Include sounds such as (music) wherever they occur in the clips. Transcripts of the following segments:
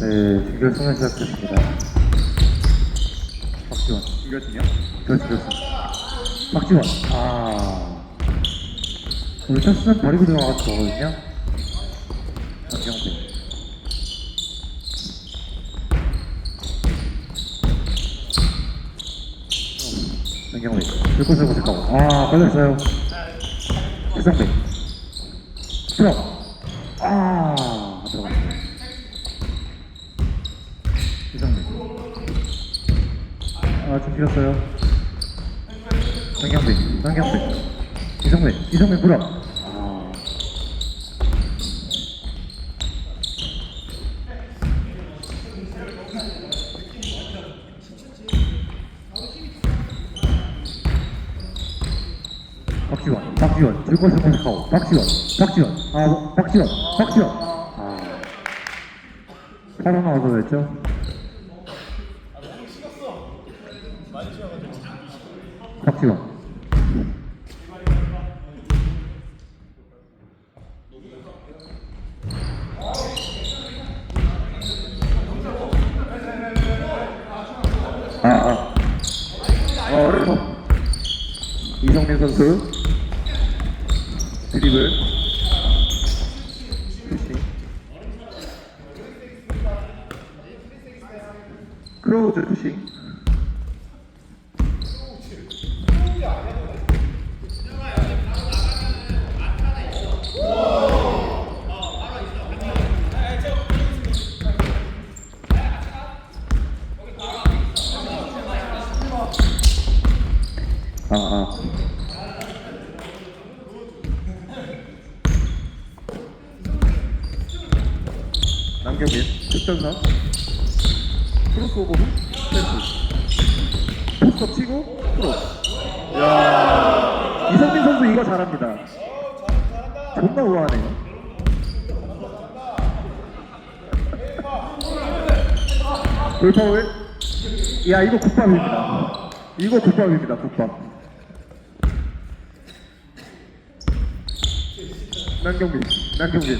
네, 준결승을 시작했습니다. 박지원. 이거든요. 그렇지, 그렇지. 박지원. 아. 우리 첫수는 버리고 들어가서 거거든요. 박경배. 들고 들고 잠깐만. 아, 걸렸어요. 최성배. 들어. 아, 들어갔어요. 최성배. 아, 좀 길었어요. 정경배, 정경배, 이성배, 이성배 불어. 아, 박지원, 박지원, 들고 생각하고, 박지원, 박지원, 아, 박지원, 박지원. 아, 파란 나와서 됐죠? 박지원. 아, 아. 어, 어려워. 이성민 선수. 드리블. 푸싱. 푸싱. 아, 아. 남경민, 특전사. 크로스 오버 후, 패스. 포스터 치고, 크로스. 야 이성민 선수 이거 잘합니다. 존나 우아하네요. (laughs) 돌파울. 야, 이거 국밥입니다. 이거 국밥입니다, 국밥. 남경민, 남경민.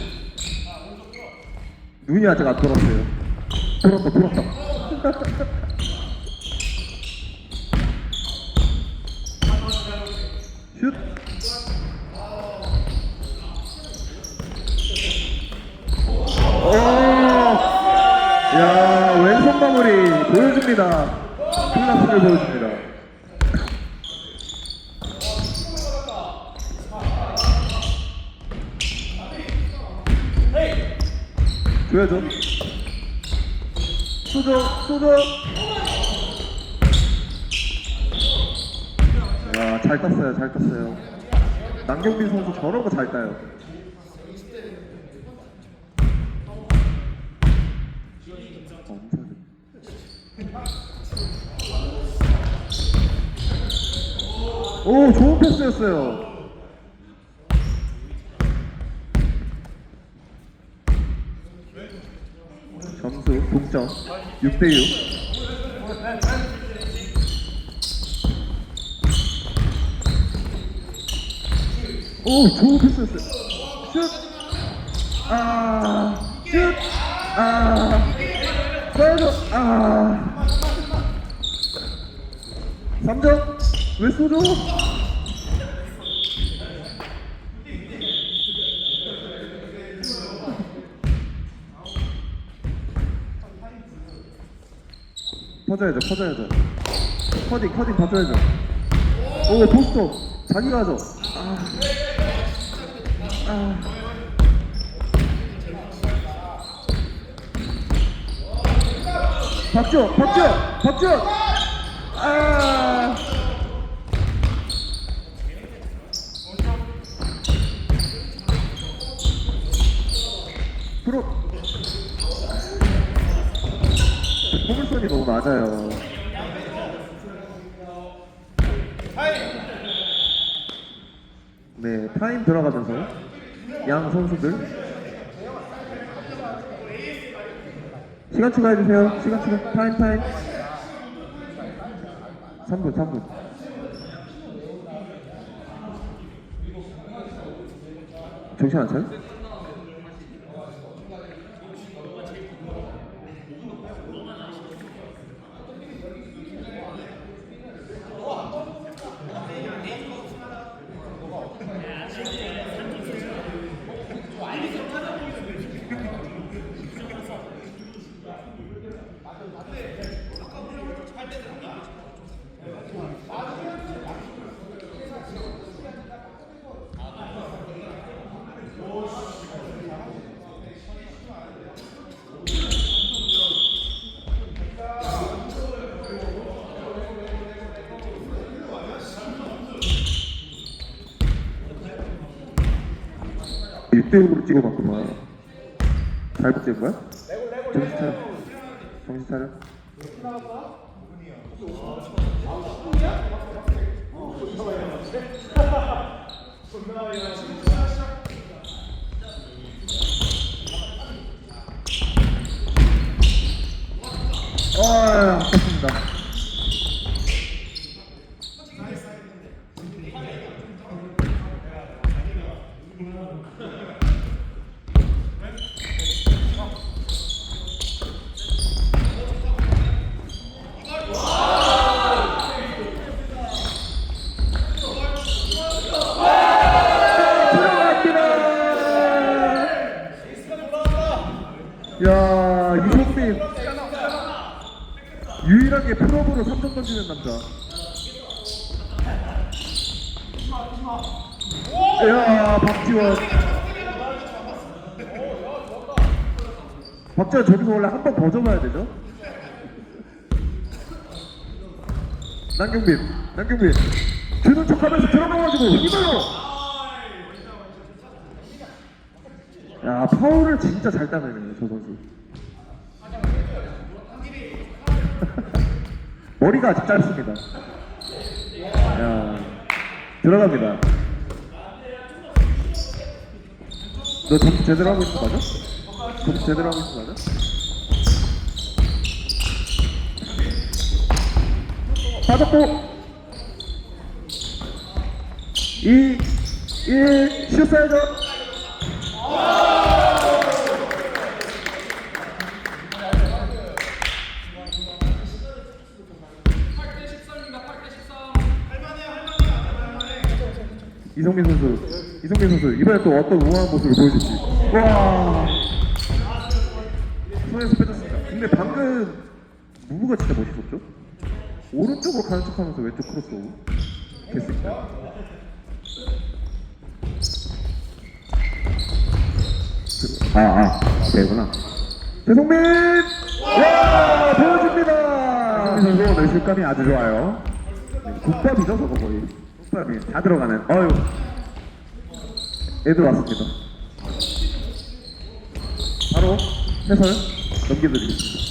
눈이 아직 안 돌았어요. 돌았다, 돌았다. 슛. 오! 야, 왼손 마무리 보여줍니다. 클라스를 보여줍니다. (laughs) 줘야죠. 쏘죠, 쏘죠. 야, 잘 땄어요, 잘 땄어요. 남경민 선수 저런 거 잘 따요. 오, 좋은 패스였어요. 점수 동점 6대6 오 좋은 패스였어요. 슛 아 슛아 써야죠 아. 3점. 왜 쏘죠 퍼져야죠 퍼져야죠 커딩 커딩 봐줘야죠 오 포스터 자기가 하죠 아. 아. 박지원 박지원 박지원 아 프로 포물선이 너무 맞아요. 네 타임 들어가면서 양 선수들. 시간 추가해 주세요. 시간 추가. 타임 타임. 3분 3분. 정신 안 차요? 6대6으로 찍어봤구만. 잘못 찍은 거야? 정신 차려. 정신 차려. (laughs) 아, 아깝습니다. 야, 이성민. 유일하게 프로브로 3점 던지는 남자. 야, 박지원. 박지원 저기서 원래 한 번 더 접어야 되죠? 남경민, 남경민. 드는 척 하면서 들어가가지고 힘으로! 야, 파울을 진짜 잘 따내네요, 저 선수. (laughs) 머리가 아직 짧습니다. 야, 들어갑니다. 너 점수 제대로 하고 있는 거 맞아? 점수 제대로 하고 있는 거 맞아? 빠졌고 2 1 슛사이드 이성민 선수, 이성민 선수 이번에 또 어떤 우아한 모습을 보여줄지. 와, 손에서 빼졌습니다. 근데 방금 무브가 진짜 멋있었죠? 오른쪽으로 가는 척하면서 왼쪽 크로스오버. 됐습니다. 아, 아, 되구나. 배송민! 와, 보여줍니다! 이성민 선수 내실감이 아주 좋아요. 네, 국밥이죠, 저거 거의. 국밥이 다 들어가는. 어유. 애들 왔습니다. 바로 해설 넘겨드리겠습니다.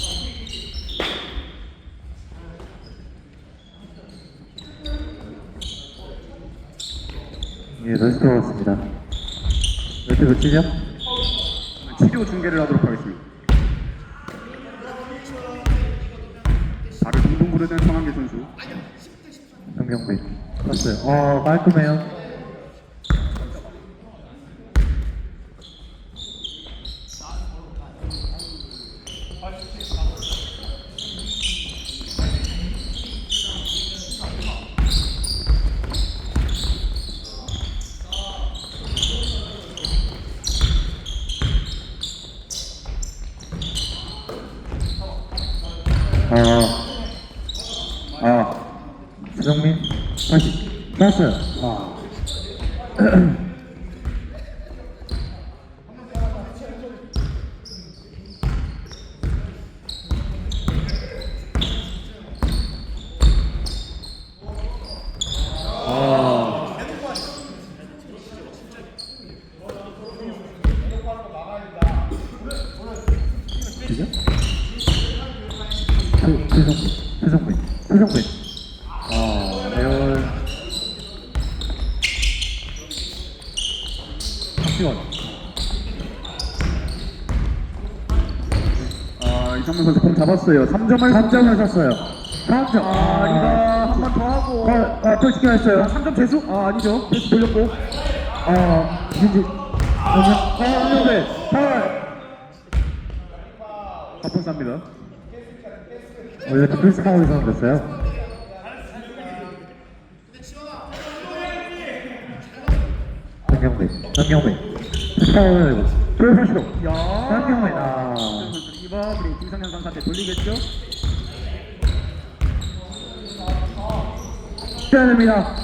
예, 다시 돌아왔습니다. 몇대 몇이죠? 치료 중계를 하도록 하겠습니다. 바로 동동구를 된 성한계 선수. 정경배. 봤어요. 어, 깔끔해요. 아, 아, 최정민, 나왔어요. 아. 아. 그죠? 그, 최성민, 최성민, 최성민. 아, 에어. 박지원. 아, 이성민 선수 공 잡았어요. 3점을 3점을 샀어요. 3점. 아, 이거 한 번 더 하고. 아, 아, 또 시켜 했어요. 3점 재수? 아, 아니죠. 패스 돌렸고. 아, 이제. 아, 안녕하세요. 8. 바쁜 쌉니다. 어, 이렇게 플스 파울이 선언됐어요? 장경민, 장경민. 플스 파울 이거. 조회사시로. 야. 아. 이번 우리 김성현 선수한테 돌리겠죠? 해야 됩니다.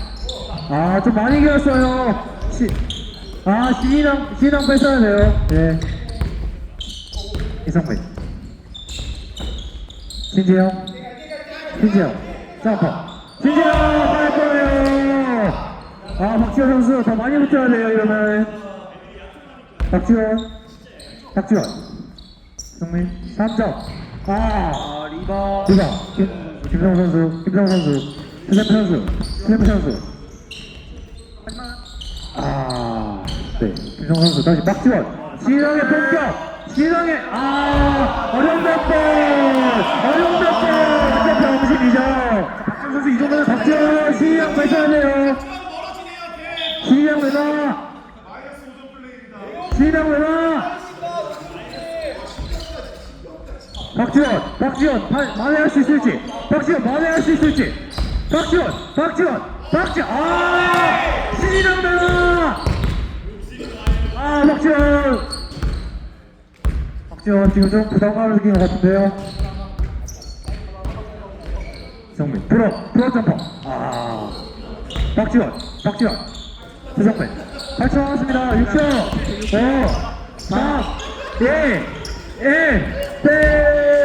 아, 좀 많이 길었어요. 시, 아, 신인왕, 신인왕 뺐어야 돼요. 네. 이성민. 신지영 신지영 점퍼 신지영 갈 거예요 아 박지현 선수 더 많이 붙여야 돼요 이러면 박지원 박지원 정민 3점. 아. 아 리바. 리바. 김, 김성 선수 김성 선수. 스샘 선수 스샘 선수. 아네. 김성 선수 다시 박지원. 신앙의 공격! 신앙의 아 어려운 몇번 어려운 몇번 어차피 엄신이죠 박지원 선수 이 정도면 박지원 신앙 뺏어야 돼요 신앙 왜나 신앙 왜나 박지원, 마- 만회할 수 있을지, 박지원, 만회할 수 있을지, 박지원, 박지원, 박지원, 아, 신이 난다! 아, 박지원! 박지원 지금 좀 부담감을 느낀 것 같은데요? 정민, 프로, 프로 점퍼, 아, 박지원, 박지원, 조정민, 8초 남았습니다, 6초, 5, 4, 1, 1, 땡!